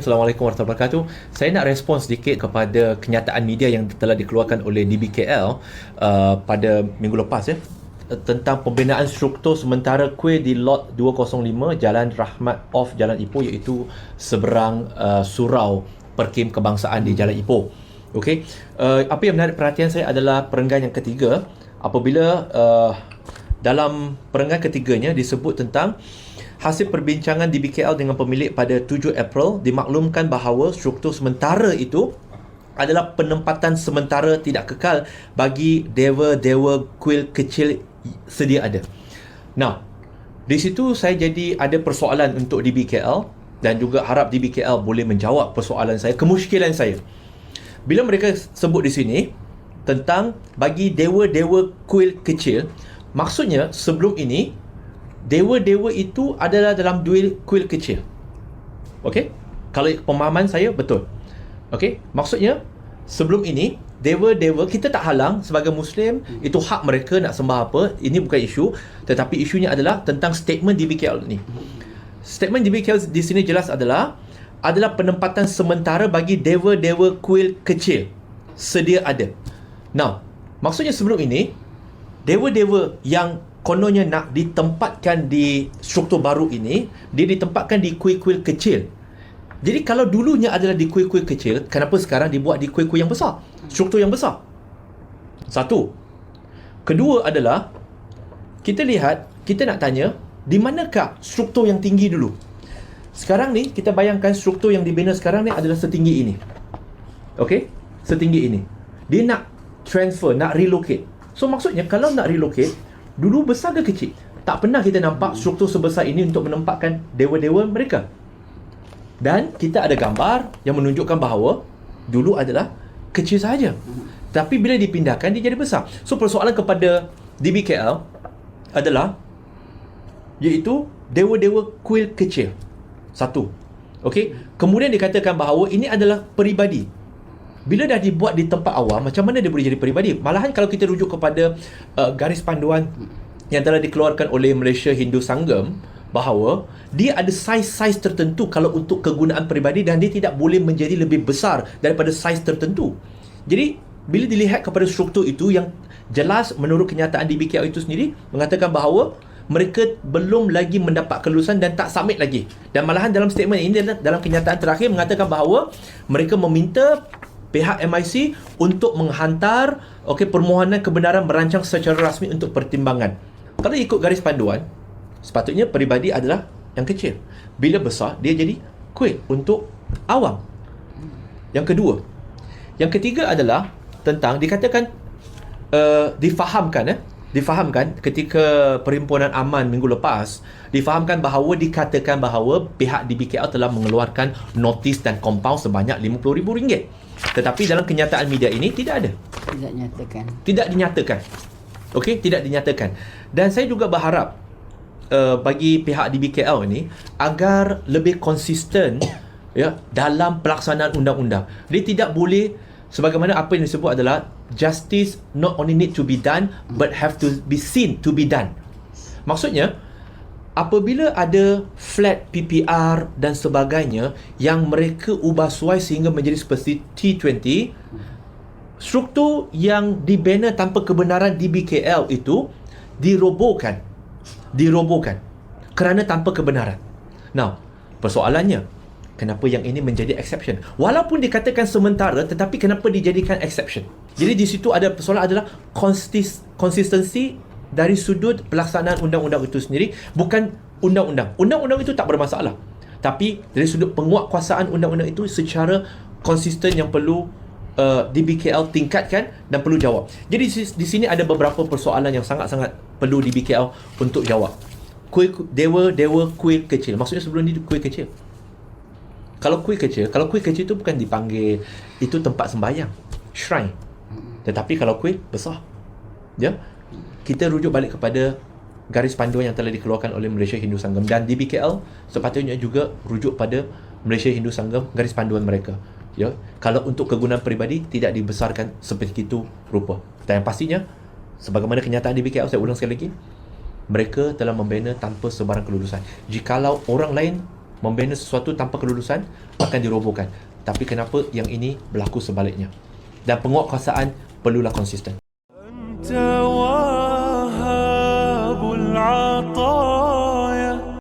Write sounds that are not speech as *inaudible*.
Assalamualaikum warahmatullahi wabarakatuh. Saya nak respon sedikit kepada kenyataan media yang telah dikeluarkan oleh DBKL uh, pada minggu lepas ya tentang pembinaan struktur sementara kuih di lot 205 Jalan Rahmat off Jalan Ipoh iaitu seberang uh, surau Perkim Kebangsaan di Jalan Ipoh. Okey. Uh, apa yang menarik perhatian saya adalah perenggan yang ketiga apabila uh, dalam perenggan ketiganya disebut tentang Hasil perbincangan di BKL dengan pemilik pada 7 April dimaklumkan bahawa struktur sementara itu adalah penempatan sementara tidak kekal bagi dewa-dewa kuil kecil sedia ada. Now, di situ saya jadi ada persoalan untuk DBKL dan juga harap DBKL boleh menjawab persoalan saya, kemusykilan saya. Bila mereka sebut di sini tentang bagi dewa-dewa kuil kecil, maksudnya sebelum ini dewa-dewa itu adalah dalam duel kuil kecil. Okey? Kalau pemahaman saya betul. Okey? Maksudnya sebelum ini dewa-dewa kita tak halang sebagai muslim hmm. itu hak mereka nak sembah apa ini bukan isu tetapi isunya adalah tentang statement DBKL ni statement DBKL di sini jelas adalah adalah penempatan sementara bagi dewa-dewa kuil kecil sedia ada now maksudnya sebelum ini dewa-dewa yang kononnya nak ditempatkan di struktur baru ini dia ditempatkan di kuil-kuil kecil. Jadi kalau dulunya adalah di kuil-kuil kecil kenapa sekarang dibuat di kuil-kuil yang besar? Struktur yang besar. Satu. Kedua adalah kita lihat kita nak tanya di manakah struktur yang tinggi dulu? Sekarang ni kita bayangkan struktur yang dibina sekarang ni adalah setinggi ini. Okey? Setinggi ini. Dia nak transfer nak relocate. So maksudnya kalau nak relocate Dulu besar ke kecil? Tak pernah kita nampak struktur sebesar ini untuk menempatkan dewa-dewa mereka. Dan kita ada gambar yang menunjukkan bahawa dulu adalah kecil saja. Tapi bila dipindahkan dia jadi besar. So persoalan kepada DBKL adalah iaitu dewa-dewa kuil kecil. Satu. Okey. Kemudian dikatakan bahawa ini adalah peribadi bila dah dibuat di tempat awam macam mana dia boleh jadi peribadi malahan kalau kita rujuk kepada uh, garis panduan yang telah dikeluarkan oleh Malaysia Hindu Sanggam bahawa dia ada saiz-saiz tertentu kalau untuk kegunaan peribadi dan dia tidak boleh menjadi lebih besar daripada saiz tertentu jadi bila dilihat kepada struktur itu yang jelas menurut kenyataan DBKL itu sendiri mengatakan bahawa mereka belum lagi mendapat kelulusan dan tak submit lagi. Dan malahan dalam statement ini dalam kenyataan terakhir mengatakan bahawa mereka meminta pihak MIC untuk menghantar okey permohonan kebenaran merancang secara rasmi untuk pertimbangan. Kalau ikut garis panduan, sepatutnya peribadi adalah yang kecil. Bila besar, dia jadi kuil untuk awam. Yang kedua. Yang ketiga adalah tentang dikatakan uh, difahamkan eh difahamkan ketika perhimpunan aman minggu lepas difahamkan bahawa dikatakan bahawa pihak DBKL telah mengeluarkan notis dan compound sebanyak RM50,000 tetapi dalam kenyataan media ini tidak ada tidak dinyatakan tidak dinyatakan okey? Tidak dinyatakan. Dan saya juga berharap uh, bagi pihak DBKL ini agar lebih konsisten *coughs* ya dalam pelaksanaan undang-undang. Dia tidak boleh sebagaimana apa yang disebut adalah justice not only need to be done but have to be seen to be done. Maksudnya apabila ada flat PPR dan sebagainya yang mereka ubah suai sehingga menjadi seperti T20 struktur yang dibina tanpa kebenaran di BKL itu dirobohkan. Dirobohkan kerana tanpa kebenaran. Now persoalannya kenapa yang ini menjadi exception? Walaupun dikatakan sementara tetapi kenapa dijadikan exception? Jadi di situ ada persoalan adalah konsist, konsistensi dari sudut pelaksanaan undang-undang itu sendiri bukan undang-undang. Undang-undang itu tak bermasalah. Tapi dari sudut penguatkuasaan undang-undang itu secara konsisten yang perlu uh, DBKL tingkatkan dan perlu jawab jadi di sini ada beberapa persoalan yang sangat-sangat perlu DBKL untuk jawab kuih dewa dewa kuih kecil maksudnya sebelum ni kuih kecil kalau kuih kecil, kalau kuih kecil tu bukan dipanggil itu tempat sembahyang, shrine. Tetapi kalau kuih besar. Ya. Kita rujuk balik kepada garis panduan yang telah dikeluarkan oleh Malaysia Hindu Sanggam dan DBKL sepatutnya juga rujuk pada Malaysia Hindu Sanggam garis panduan mereka ya kalau untuk kegunaan peribadi tidak dibesarkan seperti itu rupa. Dan yang pastinya sebagaimana kenyataan di BKL saya ulang sekali lagi mereka telah membina tanpa sebarang kelulusan. Jikalau orang lain membina sesuatu tanpa kelulusan akan dirobohkan. Tapi kenapa yang ini berlaku sebaliknya? Dan penguatkuasaan perlulah konsisten. Anta wahabul